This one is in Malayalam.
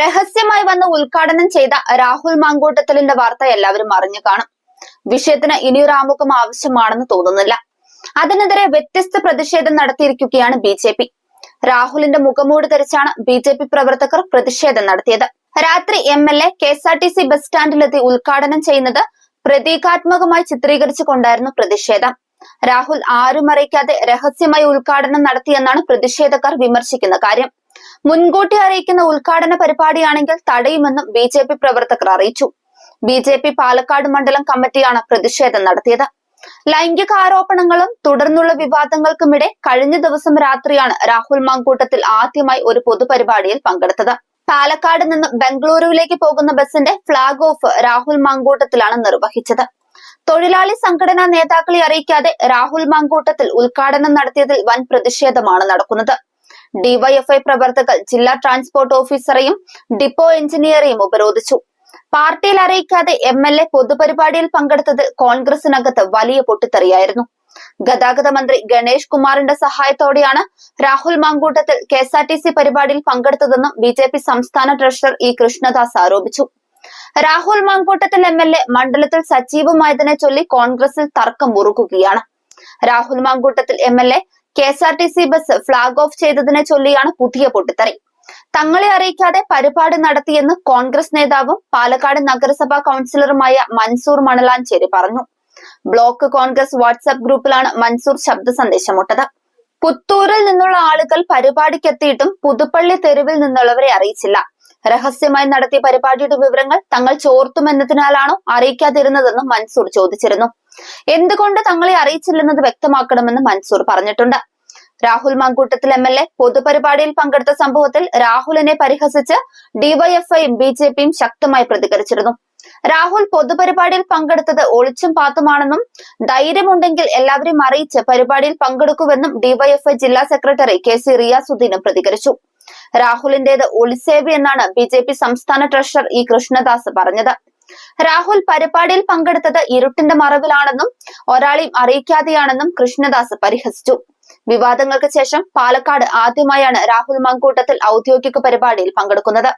രഹസ്യമായി വന്ന് ഉദ്ഘാടനം ചെയ്ത രാഹുൽ മാങ്കൂട്ടത്തലിന്റെ വാർത്ത എല്ലാവരും അറിഞ്ഞു കാണും. വിഷയത്തിന് ഇനിയൊരു ആമുഖം ആവശ്യമാണെന്ന് തോന്നുന്നില്ല. അതിനെതിരെ വ്യത്യസ്ത പ്രതിഷേധം നടത്തിയിരിക്കുകയാണ് ബി ജെ പി. രാഹുലിന്റെ മുഖമൂടി ധരിച്ചാണ് ബി ജെ പി പ്രവർത്തകർ പ്രതിഷേധം നടത്തിയത്. രാത്രി M L A K S R T C bus സ്റ്റാൻഡിലെത്തി ഉദ്ഘാടനം ചെയ്യുന്നത് പ്രതീകാത്മകമായി ചിത്രീകരിച്ചുകൊണ്ടായിരുന്നു പ്രതിഷേധം. രാഹുൽ ആരും അറിയിക്കാതെ രഹസ്യമായി ഉദ്ഘാടനം നടത്തിയെന്നാണ് പ്രതിഷേധക്കാർ വിമർശിക്കുന്ന കാര്യം. മുൻകൂട്ടി അറിയിക്കുന്ന ഉദ്ഘാടന പരിപാടിയാണെങ്കിൽ തടയുമെന്നും ബി ജെ പി പ്രവർത്തകർ അറിയിച്ചു. ബി ജെ പി പാലക്കാട് മണ്ഡലം കമ്മിറ്റിയാണ് പ്രതിഷേധം നടത്തിയത്. ലൈംഗിക ആരോപണങ്ങളും തുടർന്നുള്ള വിവാദങ്ങൾക്കുമിടെ കഴിഞ്ഞ ദിവസം രാത്രിയാണ് രാഹുൽ മാങ്കൂട്ടത്തിൽ ആദ്യമായി ഒരു പൊതുപരിപാടിയിൽ പങ്കെടുത്തത്. പാലക്കാട് നിന്ന് ബംഗളൂരുവിലേക്ക് പോകുന്ന ബസിന്റെ ഫ്ളാഗ് ഓഫ് രാഹുൽ മാങ്കൂട്ടത്തിലാണ് നിർവഹിച്ചത്. തൊഴിലാളി സംഘടനാ നേതാക്കളെ അറിയിക്കാതെ രാഹുൽ മാങ്കൂട്ടത്തിൽ ഉദ്ഘാടനം നടത്തിയതിൽ വൻ പ്രതിഷേധമാണ് നടക്കുന്നത്. ഡിവൈഎഫ്ഐ പ്രവർത്തകർ ജില്ലാ ട്രാൻസ്പോർട്ട് ഓഫീസറെയും ഡിപ്പോ എഞ്ചിനീയറെയും ഉപരോധിച്ചു. പാർട്ടിയിൽ അറിയിക്കാതെ എം എൽ എ പൊതുപരിപാടിയിൽ പങ്കെടുത്തത് കോൺഗ്രസിനകത്ത് വലിയ പൊട്ടിത്തെറിയായിരുന്നു. ഗതാഗത മന്ത്രി ഗണേഷ് കുമാറിന്റെ സഹായത്തോടെയാണ് Rahul Mankoottathil K S R T C പരിപാടിയിൽ പങ്കെടുത്തതെന്നും ബി ജെ പി സംസ്ഥാന ട്രഷറർ ഇ കൃഷ്ണദാസ് ആരോപിച്ചു. Rahul Mankoottathil M L A മണ്ഡലത്തിൽ സജീവമായതിനെ ചൊല്ലി കോൺഗ്രസിൽ തർക്കം മുറുകുകയാണ്. Rahul Mankoottathil M L A K S R T C bus flag off ചെയ്തതിനെ ചൊല്ലിയാണ് പുതിയ പൊട്ടിത്തെറി. തങ്ങളെ അറിയിക്കാതെ പരിപാടി നടത്തിയെന്ന് കോൺഗ്രസ് നേതാവും പാലക്കാട് നഗരസഭാ കൗൺസിലറുമായ മൻസൂർ മണലാഞ്ചേരി പറഞ്ഞു. ബ്ലോക്ക് കോൺഗ്രസ് വാട്സ്ആപ്പ് ഗ്രൂപ്പിലാണ് മൻസൂർ ശബ്ദ സന്ദേശമിട്ടത്. പുത്തൂരിൽ നിന്നുള്ള ആളുകൾ പരിപാടിക്കെത്തിയിട്ടും പുതുപ്പള്ളി തെരുവിൽ നിന്നുള്ളവരെ അറിയിച്ചില്ല. രഹസ്യമായി നടത്തിയ പരിപാടിയുടെ വിവരങ്ങൾ തങ്ങൾ ചോർത്തുമെന്നതിനാലാണോ അറിയിക്കാതിരുന്നതെന്നും മൻസൂർ ചോദിച്ചിരുന്നു. എന്തുകൊണ്ട് തങ്ങളെ അറിയിച്ചില്ലെന്നത് വ്യക്തമാക്കണമെന്ന് മൻസൂർ പറഞ്ഞിട്ടുണ്ട്. Rahul Mankoottathil M L A പൊതുപരിപാടിയിൽ പങ്കെടുത്ത സംഭവത്തിൽ രാഹുലിനെ പരിഹസിച്ച് ഡിവൈഎഫ്ഐയും ബി ജെ പിയും ശക്തമായി പ്രതികരിച്ചിരുന്നു. രാഹുൽ പൊതുപരിപാടിയിൽ പങ്കെടുത്തത് ഒളിച്ചും പാത്തുമാണെന്നും ധൈര്യമുണ്ടെങ്കിൽ എല്ലാവരെയും അറിയിച്ച് പരിപാടിയിൽ പങ്കെടുക്കുമെന്നും ഡിവൈഎഫ്ഐ ജില്ലാ സെക്രട്ടറി കെ സി റിയാസുദ്ദീനും പ്രതികരിച്ചു. രാഹുലിന്റേത് ഒളിസേവി എന്നാണ് ബി സംസ്ഥാന ട്രഷറർ ഇ കൃഷ്ണദാസ് പറഞ്ഞത്. രാഹുൽ പരിപാടിയിൽ പങ്കെടുത്തത് ഇരുട്ടിന്റെ മറവിലാണെന്നും ഒരാളെയും അറിയിക്കാതെയാണെന്നും കൃഷ്ണദാസ് പരിഹസിച്ചു. വിവാദങ്ങൾക്ക് ശേഷം പാലക്കാട് ആദ്യമായാണ് രാഹുൽ മങ്കൂട്ടത്തിൽ ഔദ്യോഗിക പരിപാടിയിൽ പങ്കെടുക്കുന്നത്.